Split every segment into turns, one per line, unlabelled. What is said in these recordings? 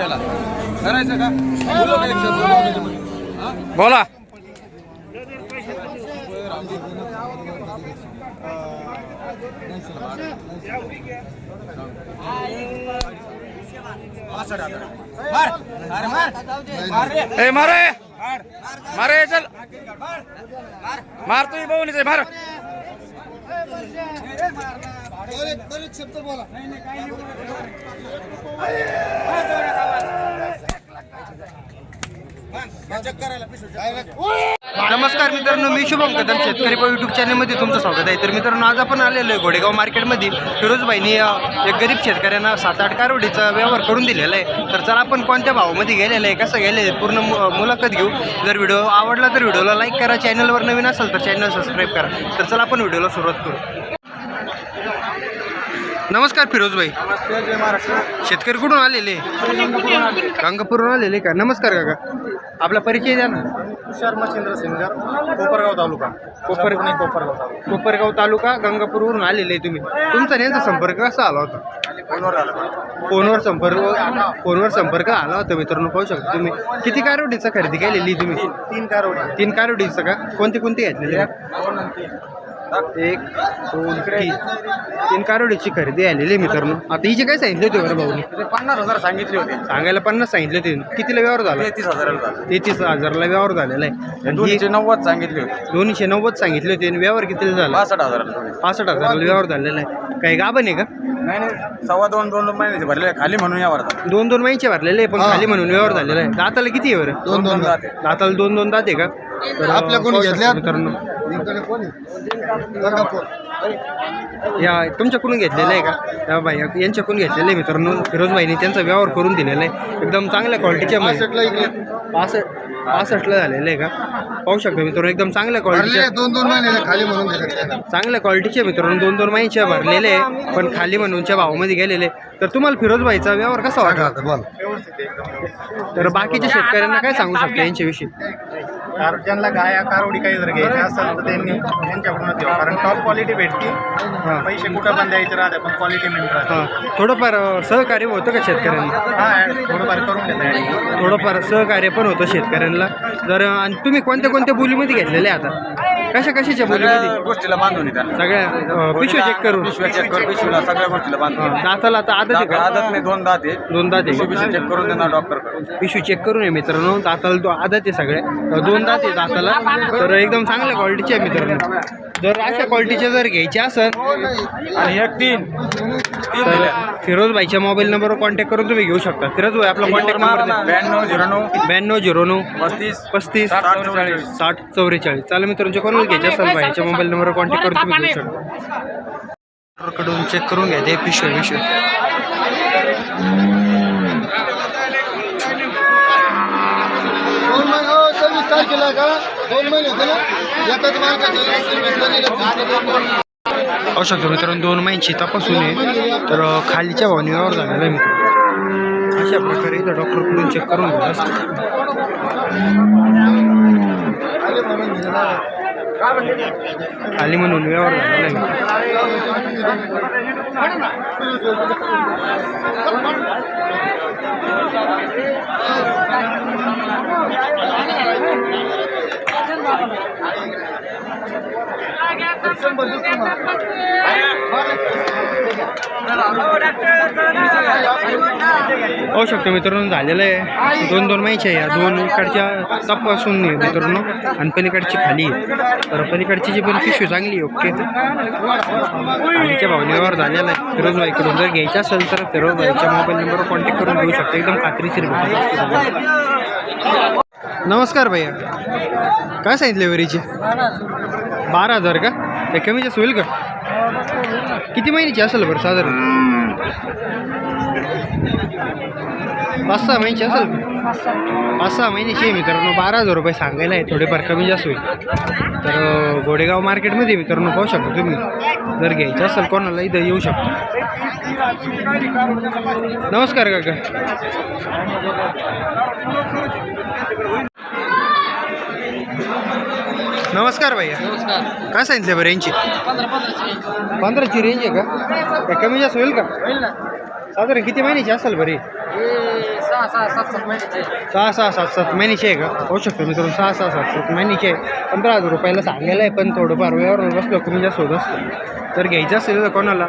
त्याला करायचं का? बोलू
ए मारे मारे. चल. मार. तू भाऊ मार. नमस्कार मित्रांनो मी शुभम कदम शेतकरी पा युट्यूब चॅनलमध्ये तुमचं स्वागत आहे. तर मित्रांनो आज आपण आलेलो आहे घोडेगाव मार्केटमध्ये. फिरोजबाईंनी एक गरीब शेतकऱ्यांना सात आठ कारवडीचा व्यवहार करून दिलेला आहे. तर चला आपण कोणत्या भावामध्ये गेलेलं आहे कसं गेलेलं आहे पूर्ण मु- मुलाखत घेऊ. जर व्हिडिओ आवडला तर व्हिडिओला लाईक करा. चॅनलवर नवीन असेल तर चॅनल सबस्क्राईब करा. तर चला आपण व्हिडिओला सुरुवात करू. नमस्कार फिरोजबाई. शेतकरी कुठून आलेले? गंगापूरहून आलेले का? नमस्कार काका. आपला परिचय द्या ना.
तुषार मच्छिंद्र सिंगर कोपरगाव तालुका.
कोपर
नाही कोपरगाव तालुका.
कोपरगाव तालुका गंगापूरवरून आलेले तुम्ही. तुमचा नेमचा संपर्क कसा आला होता?
फोनवर आला
फोनवर संपर्क फोनवर संपर्क आला होता मित्रांनो पाहू शकता तुम्ही. किती कारोडीचा खरेदी केलेली तुम्ही?
तीन कारवडी
तीन कारोडीचं का? कोणते कोणते घेतलेले? एक दोन तीन. तीन कारोडीची खरेदी आलेली आहे मित्रांनो. आता हिचे काय सांगितले होते बरं भाऊनी?
ते पन्नास हजार सांगितले होते.
सांगायला पन्नास सांगितले होते. कितीला व्यवहार झाला?
तेहतीस हजाराला झाले.
तेहतीस हजारला व्यवहार झालेला आहे. आणि ही
दोनशे नव्वद सांगितले होते.
दोनशे नव्वद सांगितले होते. आणि व्यवहार कितीला झाला?
बासष्ट हजाराला.
पासष्ट हजाराला व्यवहार झालेला आहे. काही गाभण आहे का?
नाही नाही. सव्वा दोन दोन महिन्याचे भरले खाली म्हणून या वर्षात
दोन दोन महिन्याचे भरलेले आहे पण खाली म्हणून व्यवहार झालेला आहे. दाताला किती आहे बरं?
दोन दोन जाते
दाताला दोन दोन दात आहे का? तर
आपल्या कोणी
पाहू शकता
घेतल्या?
मित्रांनो. या तुमच्याकडून घेतलेलं आहे का? बाई यांच्याकडून घेतलेलं आहे मित्रांनो फिरोजबाईने त्यांचा व्यवहार करून दिलेला आहे. एकदम चांगल्या क्वालिटीच्या
पासष्टला इकडे.
पासष्ट पासष्टला झालेलं आहे का? पाहू शकता मित्रांनो एकदम चांगल्या क्वालिटीच्या
दोन दोन महिने खाली म्हणून
चांगल्या क्वालिटीचे मित्रांनो दोन दोन महिन्याचे भरलेले आहे पण खाली म्हणूनच्या भावामध्ये गेलेले तर तुम्हाला फिरोजबाईचा व्यवहार कसा वाटला? तर बाकीच्या शेतकऱ्यांना काय सांगू शकता यांच्याविषयी?
कार ज्यांना गाया कारवडी काही जर घ्यायचे असेल तर त्यांनी त्यांच्याकडून घ्यावं कारण टॉप क्वालिटी भेटते. पैसे कुठं पण द्यायचे राहते पण क्वालिटी मेंट राहते.
हां. थोडंफार अ, सहकार्य होतं का शेतकऱ्यांना?
हा थोडंफार करून घेता
थोडंफार सहकार्य पण होतं शेतकऱ्यांना. जर आणि तुम्ही कोणत्या कोणत्या बोलीमध्ये घेतलेले आता? कशा कशाच्या
सगळ्या गोष्टीला बांधून
सगळ्या अ, पिशव्या चेक करून.
पिशव्या चेक कर पिशवीला सगळ्या गोष्टीला बांधून
हां, दाताला आता आदत आहे का?
आदत नाही दोन दात आहे.
दोन दात
पिशवी
आहे.
पिशवी चेक करून देणार डॉक्टर
पिशवी चेक करून आहे मित्रांनो. दाताला दो आदत आहे सगळ्या अ, दोन दात आहे दाताला. तर एकदम चांगल्या क्वालिटीचे आहे मित्रांनो. जर अशा क्वालिटीचे जर घ्यायचे असेल
आणि एक तीन.
तर
दिल्या
फिरोजबाईच्या मोबाईल नंबरवर कॉन्टॅक्ट करून तुम्ही घेऊ शकता. फिरोजबाई आपला कॉन्टॅक्ट नंबर
ब्याण्णव झिरो नऊ.
ब्याण्णव झिरो नऊ.
पस्तीस.
पस्तीस.
साठ चौवेचाळीस.
साठ चौवेचाळीस. चालेल मित्रांच्या कोणाला घ्यायचे असेल बाईच्या मोबाईल नंबरवर कॉन्टॅक्ट करून तुम्ही घेऊ शकता. कडून चेक करून घ्या ते पिशवे पिशवे
दोन
पाहू शकतो मित्रांनो दोन महिन्याची तपासून आहे. तर खालीच्या भावनेवर व्यवहार झालेला आहे मित्र अशा प्रकारे इथं डॉक्टरकडून चेक करून घ्या असतात
खाली म्हणून दिलेला
हो शकतो मित्रांनो झालेलं आहे. दोन दोन महिन्याचे आहे. या दोन इकडच्या तपासून आहे मित्रांनो. आणि पलीकडची खाली तर पलीकडची जी पण पिशवी चांगली आहे ओके. खालीच्या भावनेवर झालेलं आहे. फिरोज भाईकडून जर घ्यायचं असेल तर फिरोजबाईच्या मोबाईल नंबरवर कॉन्टॅक्ट करून घेऊ शकतो. एकदम खात्रीशीर नमस्कार भैया. काय सांगितले वरीचे बारा हजार का? ते कमी जास्त होईल का? किती महिन्याची असेल बरं साधारण? पाच सहा महिन्याची असेल पाच सहा महिन्याची आहे मित्रांनो. बारा हजार रुपये सांगायला आहे. थोडेफार कमी जास्त होईल. तर गोडेगाव घोडेगाव मार्केटमध्ये मित्रांनो पाहू शकता तुम्ही. जर घ्यायचं असेल कोणाला इथं येऊ शकता. नमस्कार काका. नमस्कार भैया.
नमस्कार.
काय सांगितलं बरं यांची? पंधराची रेंज. आहे का? काय कमी जास्त होईल का? साधारण किती महिन्याची असेल बरी
सहा सहा सात सात महिन्याचे
सहा सहा सात सात महिन्याची आहे का? पाहू शकतो मित्रांनो सहा सहा सात सात महिन्याची आहे. पंधरा हजार रुपयाला सांगायला आहे पण थोडंफार व्यवहार बसलो कमी जास्त होत असतं. तर घ्यायचं असेल तर कोणाला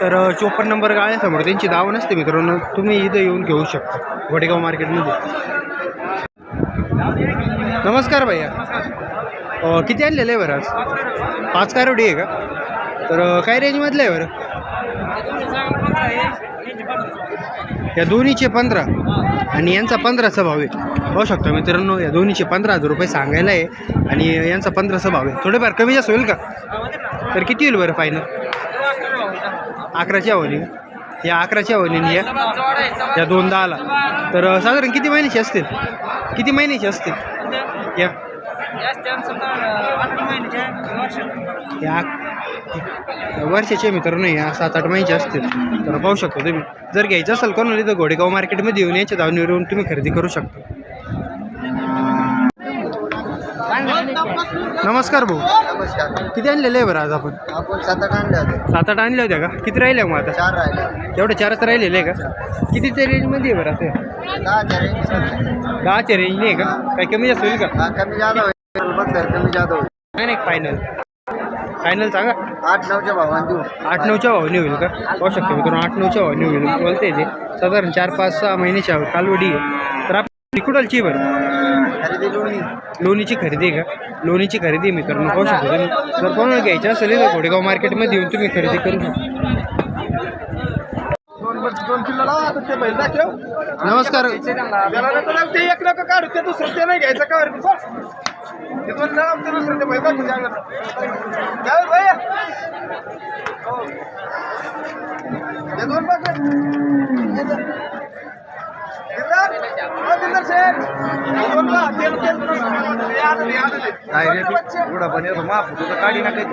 तर चोपन्न नंबर गाळ्यासमोर त्यांची दाव नसते मित्रांनो. तुम्ही इथं येऊन घेऊ शकता. घोडेगाव मार्केटमध्ये. नमस्कार भैया. किती आणलेलं आहे बरं आज? पाच कारवडी आहे का? तर काय रेंजमधलं आहे बरं? या दोन्हीचे पंधरा. आणि यांचा पंधराचा भाव आहे. पाहू शकतो मित्रांनो या दोन्हीचे पंधरा हजार रुपये सांगायला आहे. आणि यांचा पंधराचा भाव आहे. थोडेफार कमी जास्त होईल का? तर किती होईल बरं फायनल अकराच्या आवनी या अकराच्या वहिनी या या दोन दहाला तर साधारण किती महिन्याचे असतील? किती महिन्याचे असतील? या. या वर्षाचे मित्रांनो या सात आठ महिन्याचे असतील. तर पाहू शकतो तुम्ही. जर घ्यायचं असेल कोणाला तर घोडेगाव मार्केटमध्ये येऊन याच्या धावणीवर येऊन तुम्ही खरेदी करू शकता. नमस्कार भाऊ.
नमस्कार.
किती आणलेले आहे बरं आज आपण?
आपण सात आठ आणले होते.
सात आठ आणले होत्या का? किती राहिले मग आता?
चार राहिले.
तेवढे चारच राहिलेले आहे का कितीच्या रेंजमध्ये आहे बरं असं
दहा चार इंच.
दहाच्या रेंजने आहे का? काही कमी जास्त होईल का?
हा कमी जादा होईल. बघ कमी जादा होईल.
नाही नाही फायनल फायनल सांगा.
आठ नऊच्या भावाने देऊ.
आठ नऊच्या भावाने होईल का? पाहू शकतो मित्रांनो आठ नऊच्या भावाने होईल. बोलते ते साधारण चार पाच सहा महिन्याच्या कालवडी आहे. तर आपण कुडालची बरं? लोणीची खरेदी आहे का? लोणीची खरेदी आहे मित्रांनो पाहू शकतो. तुम्ही जर कोणाला घ्यायचं असेल तर घोडेगाव मार्केटमध्ये येऊन तुम्ही खरेदी करू शकता.
दोन किलो लावा ते बैल. दाखव.
नमस्कार
त्याला नको ते एक नका काढू ते दुसरं ते नाही रे. ते. बच्चे.
पण येतो माफ होतो काढी ना काही